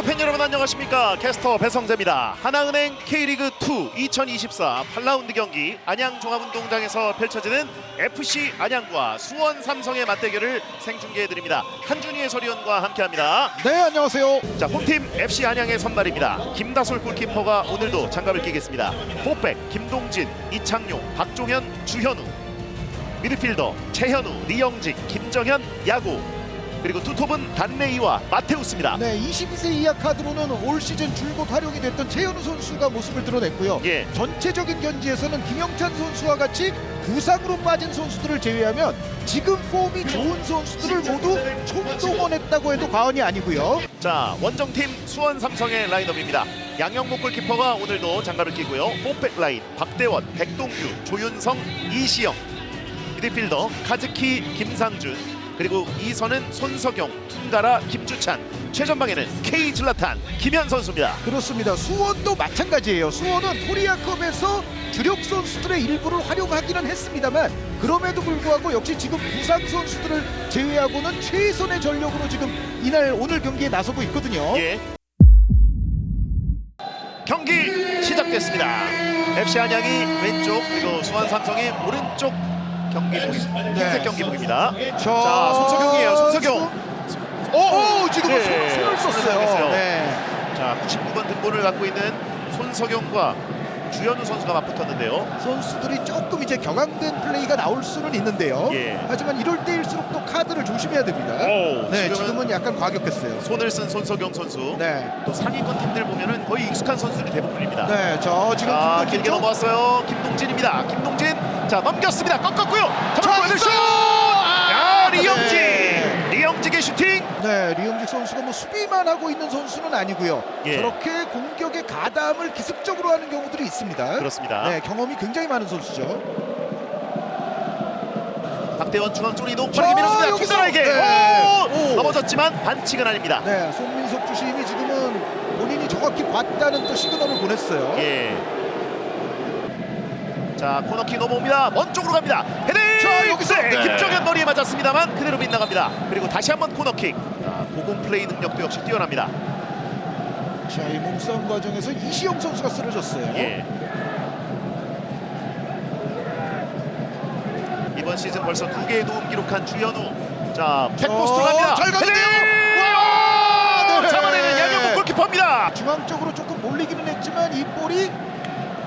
프로야구 팬 여러분 안녕하십니까? 캐스터 배성재입니다. 하나은행 K리그2 2024 8라운드 경기 안양 종합운동장에서 펼쳐지는 FC 안양과 수원 삼성의 맞대결을 생중계해드립니다. 한준희 해설위원과 함께합니다. 네 안녕하세요. 자 홈팀 FC 안양의 선발입니다. 김다솔 골키퍼가 오늘도 장갑을 끼겠습니다. 포백 김동진 이창용 박종현 주현우. 미드필더 최현우 리영직 김정현 야구 그리고 투톱은 단레이와 마테우스입니다 네 22세 이하 카드로는 올 시즌 줄곧 활용이 됐던 최현우 선수가 모습을 드러냈고요. 예. 전체적인 견지에서는 김영찬 선수와 같이 부상으로 빠진 선수들을 제외하면 지금 폼이 좋은 선수들을 모두 총동원했다고 해도 과언이 아니고요. 자 원정팀 수원 삼성의 라인업입니다. 양영목 골키퍼가 오늘도 장갑을 끼고요. 포백 라인 박대원, 백동규, 조윤성, 이시영 미드필더 카즈키, 김상준 그리고 이선은 손석영, 툰가라, 김주찬 최전방에는 K 질라탄 김현 선수입니다. 그렇습니다. 수원도 마찬가지예요. 수원은 코리아컵에서 주력 선수들의 일부를 활용하기는 했습니다만 그럼에도 불구하고 역시 지금 부상 선수들을 제외하고는 최선의 전력으로 지금 이날 오늘 경기에 나서고 있거든요. 예. 경기 시작됐습니다. FC 안양이 왼쪽 그리고 수원 삼성이 오른쪽 경기 모습 흰색 경기 복입니다. 자, 손석영이에요, 손석영. 오, 오, 지금 네, 손, 손을 썼어요. 손을. 네. 자, 99번 등번을 갖고 있는 손석영과 주현우 선수가 맞붙었는데요. 선수들이 조금 이제 경황된 플레이가 나올 수는 있는데요. 예. 하지만 이럴 때일수록 또 카드를 조심해야 됩니다. 오, 네, 지금은 지금은 약간 과격했어요. 손을 쓴 손석영 선수. 네. 또 상위권 팀들 보면은 거의 익숙한 선수들이 대부분입니다. 네, 저 지금 자, 김동진 길게 쪽. 넘어왔어요. 김동진입니다. 김동진. 자, 넘겼습니다. 꺾었고요. 자, 잡았고 왼 슛! 있어요! 야, 아, 리영직. 네. 리영직의 슈팅. 네, 리영직 선수가 뭐 수비만 하고 있는 선수는 아니고요. 예. 저렇게 공격의 가담을 기습적으로 하는 경우들이 있습니다. 그렇습니다. 네, 경험이 굉장히 많은 선수죠. 박대원 중앙 쪽으로 이동 자, 빠르게 밀어줍니다. 네. 오! 오. 넘어졌지만 반칙은 아닙니다. 네, 손민석 주심이 지금은 본인이 정확히 봤다는 또 시그널을 보냈어요. 예. 자 코너킥 넘어옵니다. 먼 쪽으로 갑니다. 헤딩. 자, 여기서! 네, 네. 김정현 머리에 맞았습니다만 그대로 빗나갑니다. 그리고 다시 한번 코너킥. 자, 고공 플레이 능력도 역시 뛰어납니다. 자, 이 몸싸움 과정에서 이시영 선수가 쓰러졌어요. 예. 이번 시즌 벌써 두 개의 도움 기록한 주현우. 자, 백포스트 어, 갑니다. 잘 가는데요? 헤딩! 와! 네. 잡아내는 양현국 골키퍼입니다. 중앙 쪽으로 조금 몰리기는 했지만 이 볼이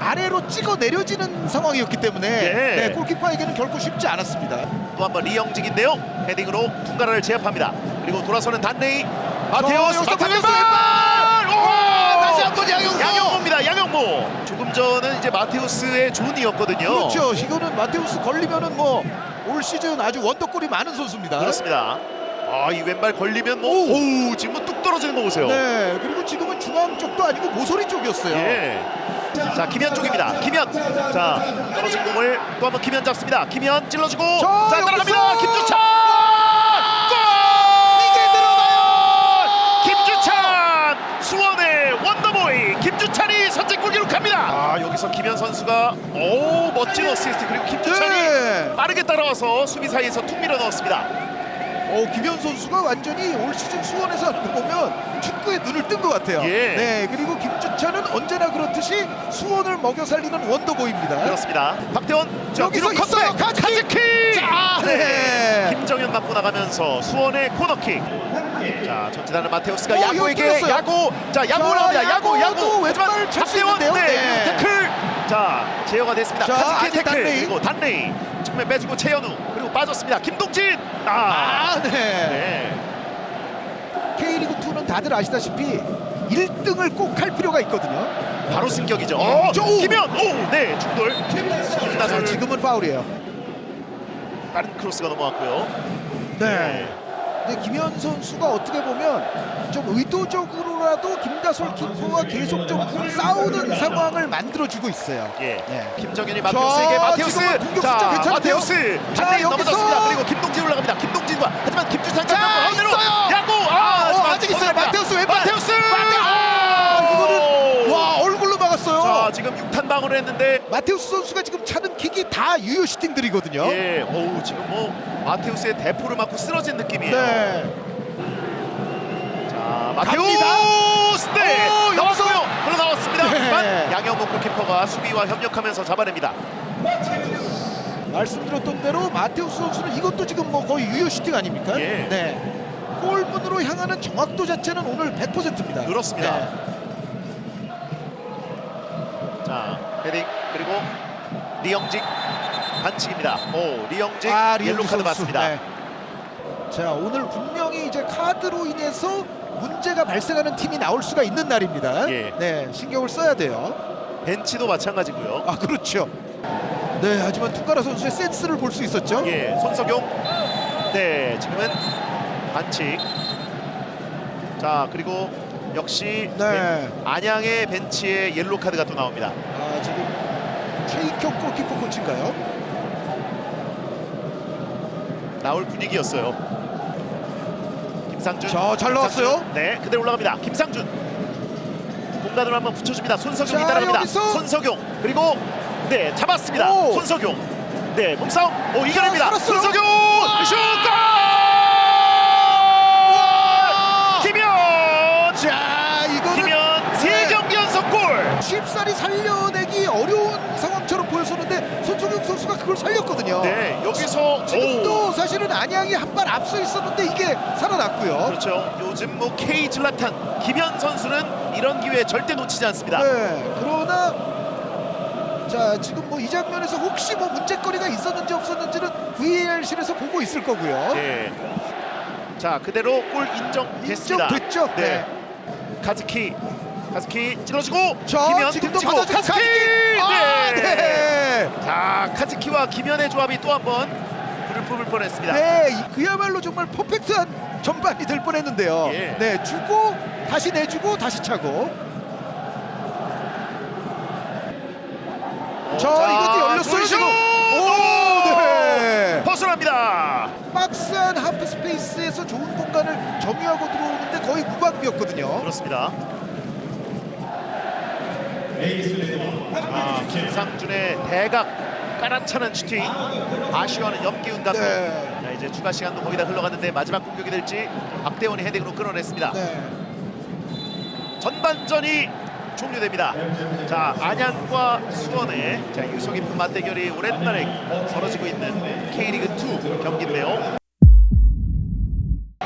아래로 찍어 내려지는 상황이었기 때문에 예. 네, 골키퍼에게는 결코 쉽지 않았습니다. 또 한 번 리영직인데요. 헤딩으로 퉁가라를 제압합니다. 그리고 돌아서는 단레이 저, 마테오스 여기서 마테오스 왼발! 오! 다시 한 번 양영모! 양영모입니다. 양영모. 조금 전은 이제 마테우스의 존이었거든요. 그렇죠. 이거는 마테우스 걸리면은 뭐 올 시즌 아주 원더골이 많은 선수입니다. 그렇습니다. 아, 이 왼발 걸리면 뭐 오, 지금 뭐 뚝 떨어지는 거 보세요. 네, 그리고 지금은 중앙 쪽도 아니고 모서리 쪽이었어요. 예. 자, 김현 쪽입니다. 김현. 자, 떨어진 공을 또 한번 김현 잡습니다. 김현 찔러주고 자, 자, 따라갑니다. 여기서! 김주찬! 골! 이게 들어가요! 김주찬! 수원의 원더보이 김주찬이 선제골 기록합니다. 아, 여기서 김현 선수가 오, 멋진 어시스트 그리고 김주찬이 네. 빠르게 따라와서 수비 사이에서 툭 밀어 넣었습니다. 어, 김현 선수가 완전히 올 시즌 수원에서 보면 축구에 눈을 뜬 것 같아요. 예. 네, 그리고 김주찬은 언제나 그렇듯이 수원을 먹여 살리는 원더보입니다. 그렇습니다. 박태원 자, 여기서 뒤로 있어요. 컷백! 카즈키! 카즈키! 자, 네. 김정현 맞고 나가면서 수원의 코너킥. 자, 전진하는 마테우스가 어, 이거 야구에게 뚫렸어요. 야구. 자, 야구로 자, 나옵니다. 야구, 야구도 야구. 왼발 찰수 박태원 있는데요. 네, 네. 태클. 자, 제어가 됐습니다. 자, 카즈키 아직 태클 단레이. 그리고 단레이. 측면 빼주고 최현우 빠졌습니다. 김동진. 아. 아, 네. 네. K리그 2는 다들 아시다시피 1등을 꼭 할 필요가 있거든요. 바로 승격이죠. 어, 저- 오! 김현. 오, 네, 중돌. 자, 김나솔 지금은 파울이에요. 빠른 크로스가 넘어왔고요. 네. 근데 김현 선수가 어떻게 보면 좀 의도적으로 라도 김다솔 키퍼와 계속 좀 싸우는 상황을 만들어주고 있어요. 예. 네. 김정현이 마테우스에게 자, 마테우스 지금은 공격 숫자 자 괜찮은데요? 마테우스 자, 반대 여기서! 넘어졌습니다 그리고 김동진 올라갑니다 김동진과 하지만 김주찬 자, 있어요! 야구 아, 아, 어, 하지만 아직 있어요. 마테우스 왼발! 마테우스 마테- 아, 이거는 와 얼굴로 막았어요. 자 지금 6탄 방어를 했는데 마테우스 선수가 지금 차는 킥이 다 유효 슈팅들이거든요. 예 어우 지금 뭐 마테우스의 대포를 맞고 쓰러진 느낌이에요 네. 자 마테우 갑니다. 크로스 네 오, 여기서! 나왔고요. 흘러 나왔습니다. 네. 하지만 양영목 골키퍼가 수비와 협력하면서 잡아냅니다. 말씀드렸던 대로 마테우스 선수는 이것도 지금 뭐 거의 유효 슈팅 아닙니까? 예. 네. 골문으로 향하는 정확도 자체는 오늘 100%입니다. 그렇습니다. 자 헤딩 그리고 리영직 반칙입니다. 오 리영직 아, 옐로 리영지 카드 선수. 맞습니다. 네. 자 오늘 분명히 이제 카드로 인해서 문제가 발생하는 팀이 나올 수가 있는 날입니다. 예. 네, 신경을 써야 돼요. 벤치도 마찬가지고요. 아 그렇죠. 네, 하지만 투카라 선수의 센스를 볼 수 있었죠. 예, 손석용. 네, 지금은 반칙. 자, 그리고 역시 네. 벤- 안양의 벤치에 옐로 카드가 또 나옵니다. 아 지금 최익혁 골키퍼 코치인가요? 나올 분위기였어요. 김상준. 자, 잘 나왔어요. 네, 그대로 올라갑니다. 김상준. 공간으로 한번 붙여줍니다. 손석용이 자, 따라갑니다. 여기서. 손석용. 그리고 네, 잡았습니다. 오. 손석용. 네, 몸싸움. 오, 이겨냅니다. 살았어요. 손석용. 슛! 골! 살렸거든요. 네, 여기서 지금도 오. 사실은 안양이 한 발 앞서 있었는데 이게 살아났고요. 그렇죠. 요즘 뭐 K 질라탄 김현 선수는 이런 기회 절대 놓치지 않습니다. 네, 그러나 자 지금 뭐 이 장면에서 혹시 뭐 문제거리가 있었는지 없었는지는 VAR실에서 보고 있을 거고요. 네. 자, 그대로 골 인정됐습니다. 인정됐죠? 네. 카즈키. 카즈키 찔러주고 자 김현 지금도 등지고 받아주고 카즈키. 카즈키. 아, 네. 네. 자, 카즈키와 김현의 조합이 또 한 번 불을 뿜을 뻔했습니다. 네, 이- 그야말로 정말 퍼펙트한 전반이 될 뻔했는데요. 예. 네, 주고 다시 내주고 다시 차고. 어, 자, 이것도 열렸어요! 지금. 오, 네. 벗어납니다. 박스한 하프 스페이스에서 좋은 공간을 점유하고 들어오는데 거의 무방비였거든요. 그렇습니다. 아, 김상준의 대각 깔아차는 슈팅. 아쉬워하는 염기훈 감독 네. 자, 이제 추가 시간도 거의 다 흘러갔는데 마지막 공격이 될지 박대원이 헤딩으로 끌어냈습니다. 네. 전반전이 종료됩니다. 자 안양과 수원의 자, 유서 깊은 맞대결이 오랜만에 벌어지고 있는 K리그 2 경기인데요.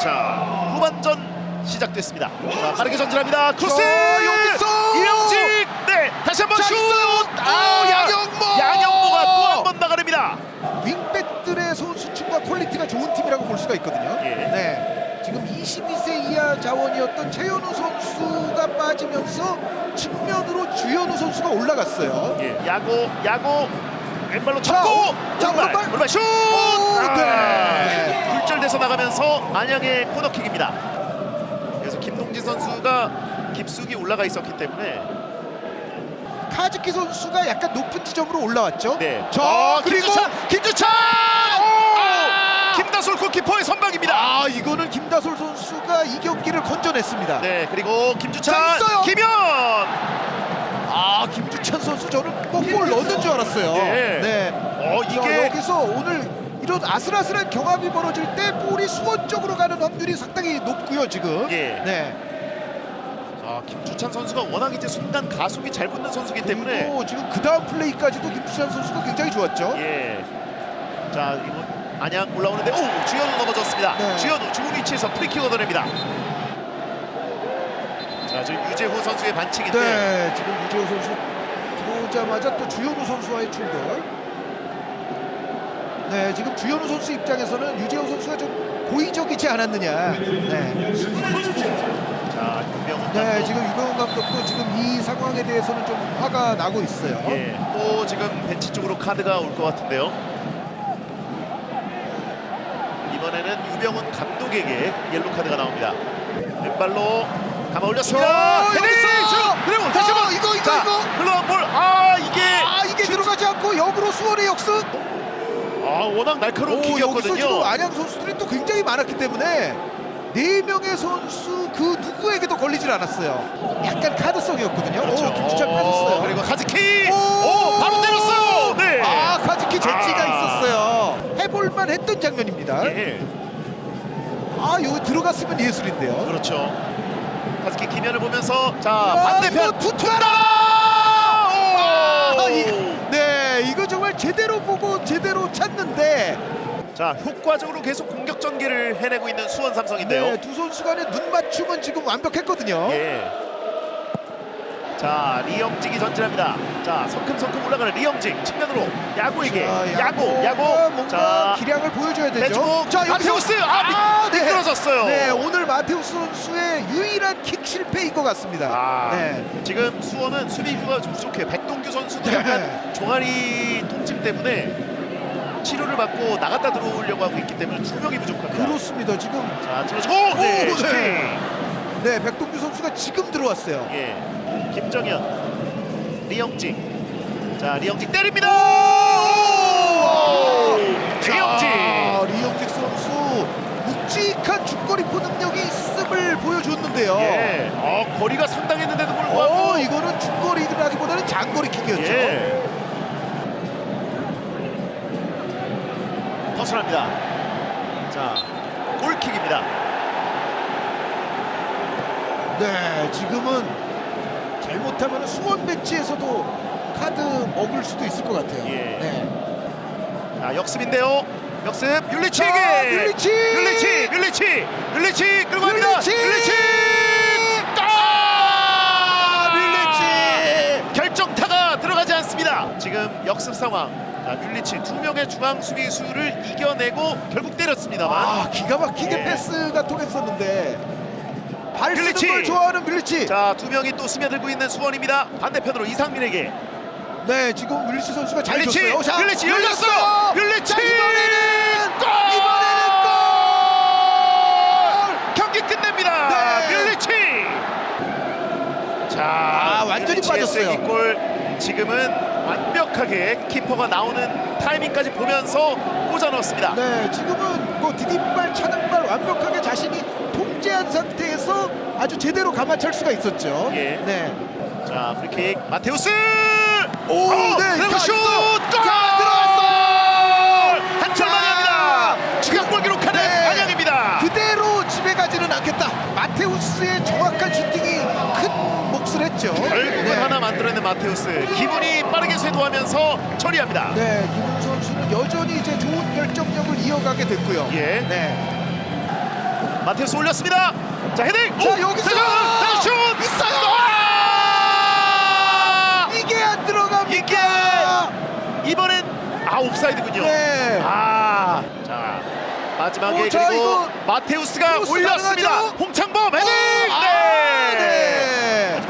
자 후반전 시작됐습니다. 자 빠르게 전진합니다. 크로스! 네 다시 한번 자, 슛 있어요. 오, 양영모! 양영모가 또 한번 나가냅니다 윙백들의 선수층과 퀄리티가 좋은 팀이라고 볼 수가 있거든요. 예. 네. 지금 22세 이하 자원이었던 최현우 선수가 빠지면서 측면으로 주현우 선수가 올라갔어요. 예, 야구 야구 왼발로 자, 쳤고 자, 오른발 오른발. 오른발 슛 오, 아, 네. 굴절돼서 나가면서 안양의 코너킥입니다 그래서 김동진 선수가 깊숙이 올라가 있었기 때문에 카즈키 선수가 약간 높은 지점으로 올라왔죠. 네. 자, 어, 그리고 김주찬! 아! 김다솔 골키퍼의 선방입니다 아, 이거는 김다솔 선수가 이 경기를 건져냈습니다. 네 그리고 김주찬 자, 있어요. 김현 아, 김주찬 선수 저는 꼭골 넣는 줄 알았어요. 네. 네. 어 자, 이게 여기서 오늘 이런 아슬아슬한 경합이 벌어질 때 볼이 수원 쪽으로 가는 확률이 상당히 높고요 지금. 예. 네. 자, 김주찬 선수가 워낙 이제 순간 가속이 잘 붙는 선수기 때문에 그리고 지금 그 다음 플레이까지도 김주찬 선수가 굉장히 좋았죠. 예. 자, 이거 안양 올라오는데 오, 주현우 넘어졌습니다. 네. 주현우 좋은 위치에서 프리킥 얻어냅니다. 자, 지금 유재호 선수의 반칙인데 네, 지금 유재호 선수 들어오자마자 또 주현우 선수와의 충돌. 네, 지금 주현우 선수 입장에서는 유재호 선수가 좀 고의적이지 않았느냐. 네, 자, 윤병훈 네, 감독. 지금 유병훈 감독도 지금 이 상황에 대해서는 좀 화가 나고 있어요. 예, 또 지금 벤치 쪽으로 카드가 올 것 같은데요. 이번에는 유병훈 감독에게 옐로 카드가 나옵니다. 왼발로 감아 올렸습니다. 자, 헤딩! 여기서! 그리고 다시 자, 한번 이거, 이거, 자, 이거! 흘러간 볼. 아, 이게 아, 이게 들어가지 않고 역으로 수원의 역습. 아, 워낙 날카로운 오, 여기서 킥이었거든요. 지금 안양 선수들이 또 굉장히 많았기 때문에 네 명의 선수 그 누구에게도 걸리질 않았어요. 약간 카드성이었거든요. 그렇죠. 오, 김주찬 어, 빠졌어요. 그리고 카즈키. 오, 오, 바로 때렸어요. 네. 아, 카즈키 재치가 아. 있었어요. 해볼만 했던 장면입니다. 예, 아, 여기 들어갔으면 예술인데요. 그렇죠. 카즈키 김현을 보면서 자 아, 반대편! 오! 아, 네, 이거 정말 제대로 보고 제대로 찾는데 자 효과적으로 계속 공격 전개를 해내고 있는 수원 삼성인데요. 네, 두 선수 간의 눈 맞춤은 지금 완벽했거든요. 예. 자 리영직이 전진합니다. 자 성큼성큼 올라가는 리영직 측면으로 야구에게 자, 야구 야구 뭔가 자 기량을 보여줘야 되죠. 대주고 자, 여기서 마테우스 아, 미, 네. 미끄러졌어요. 네, 오늘 마테우스 선수의 유일한 킥 실패인 것 같습니다. 아, 네. 지금 수원은 수비수가 좀 부족해요. 백동규 선수도 네. 약간 종아리 통증 때문에 치료를 받고 나갔다 들어오려고 하고 있기 때문에 두 명이 부족합니다. 그렇습니다. 지금 자 들어주고 네, 오, 슈팅. 네. 네, 백동규 선수가 지금 들어왔어요. 예, 김정현, 리영직. 자 리영직 때립니다. 오! 리영직. 자, 리영직 선수 묵직한 중거리 포 능력이 있음을 보여줬는데요. 예, 어, 거리가 상당했는데도 불구하고 어, 이거는 중거리라기보다는 장거리 킥이었죠. 예. 벗어납니다. 자, 골킥입니다. 네, 지금은 잘못하면 수원 배치에서도 카드 먹을 수도 있을 것 같아요. 예. 네. 자, 역습인데요. 역습 율리치에게. 자, 율리치! 율리치, 율리치, 율리치 끌고 갑니다. 율리치! 율리치. 아, 밀리치! 결정타가 들어가지 않습니다. 지금 역습 상황. 자, 율리치 두 명의 중앙 수비수를 이겨내고 결국 때렸습니다만. 아, 기가 막히게 예. 패스가 통했었는데 발 쓰는 밀리치! 걸 좋아하는 밀리치. 자, 두 명이 또 스며들고 있는 수원입니다. 반대편으로 이상민에게 네, 지금 밀리치 선수가 잘 율리치, 줬어요. 자, 율리치 열렸어요. 율리치 자, 이번에는 골! 이번에는 골! 경기 끝냅니다. 네. 율리치. 자, 아, 완전히 율리치의 빠졌어요. 쐐기골 지금은 완벽하게 키퍼가 나오는 타이밍까지 보면서 꽂아 넣었습니다. 네, 지금은 뭐 디딤발 차는 발 완벽하게 자신이 통제한 상태에서 아주 제대로 감아찰 수가 있었죠. 예. 네. 자, 프리킥 마테우스. 오, 어, 네, 자, 슛! 골! 자, 들어왔어! 한점 자, 만회합니다. 추가골 기록하는 네. 안양입니다. 그대로 집에 가지는 않겠다. 마테우스의 정확한 슈팅이 큰 몫을 했죠. 결국은 네. 하나 만들어낸 마테우스. 기분이 빠르게 쇄도하면서 처리합니다. 네, 김훈 선수는 여전히 이제 좋은 결정력을 이어가게 됐고요. 예. 네. 마테우스 올렸습니다. 자 헤딩. 자, 오, 여기서 대전 슛. 있어요. 아! 이게 안 들어갑니까? 이게 이번엔 아 옵사이드군요. 네. 아, 자 마지막에 오, 자, 그리고 이거 마테우스가 크로스 올렸습니다. 가능하죠? 홍창범 헤딩.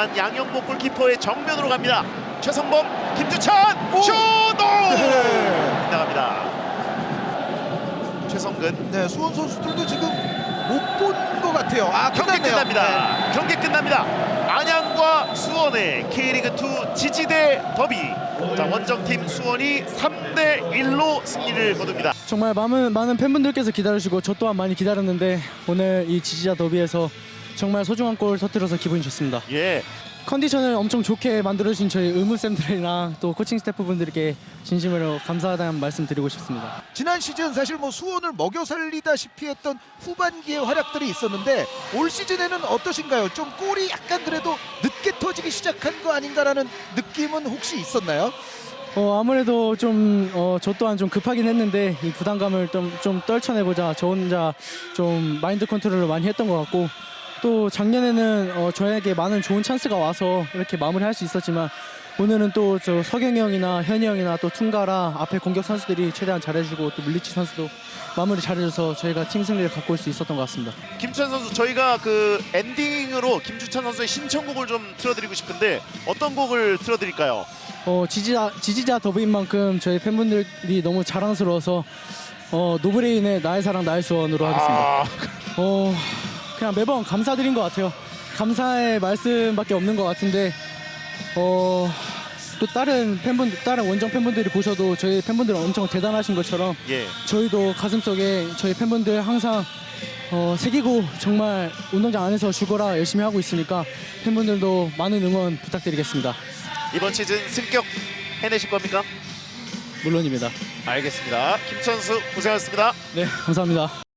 아, 네. 네. 하지만 양영목 골키퍼의 정면으로 갑니다. 최성범, 김주찬 오. 슛! 오! 네. 나갑니다. 최성근 네, 수원 선수들도 지금 못 본 것 같아요. 아, 경기 끝났네요. 끝납니다. 경기 끝납니다. 안양과 수원의 K리그2 지지대 더비. 자, 원정팀 수원이 3대 1로 승리를 거둡니다. 정말 많은, 많은 팬분들께서 기다려주고 저 또한 많이 기다렸는데 오늘 이 지지자 더비에서 정말 소중한 골 터뜨려서 기분이 좋습니다. 예. 컨디션을 엄청 좋게 만들어주신 저희 의무쌤들이랑 또 코칭 스태프분들께 진심으로 감사하다는 말씀 드리고 싶습니다. 지난 시즌 사실 뭐 수원을 먹여 살리다시피 했던 후반기의 활약들이 있었는데 올 시즌에는 어떠신가요? 좀 골이 약간 그래도 늦게 터지기 시작한 거 아닌가라는 느낌은 혹시 있었나요? 어, 아무래도 좀, 어, 저 또한 좀 급하긴 했는데 이 부담감을 좀, 좀 떨쳐내고자 저 혼자 좀 마인드 컨트롤을 많이 했던 것 같고 또 작년에는 어, 저에게 많은 좋은 찬스가 와서 이렇게 마무리할 수 있었지만 오늘은 또 저 석영이 형이나 현이 형이나 또 퉁가라 앞에 공격 선수들이 최대한 잘해주고 또 밀리치 선수도 마무리 잘해줘서 저희가 팀 승리를 갖고 올 수 있었던 것 같습니다. 김주찬 선수 저희가 그 엔딩으로 김주찬 선수의 신청곡을 좀 틀어드리고 싶은데 어떤 곡을 틀어드릴까요? 어, 지지자 지지자 더비인 만큼 저희 팬분들이 너무 자랑스러워서 어, 노브레인의 나의 사랑 나의 수원으로 하겠습니다. 아, 어, 그냥 매번 감사드린 것 같아요. 감사의 말씀밖에 없는 것 같은데 어, 또 다른 팬분 다른 원정 팬분들이 보셔도 저희 팬분들은 엄청 대단하신 것처럼 예. 저희도 가슴속에 저희 팬분들 항상 어, 새기고 정말 운동장 안에서 죽어라 열심히 하고 있으니까 팬분들도 많은 응원 부탁드리겠습니다. 이번 시즌 승격 해내실 겁니까? 물론입니다. 알겠습니다. 김천수 고생하셨습니다. 네, 감사합니다.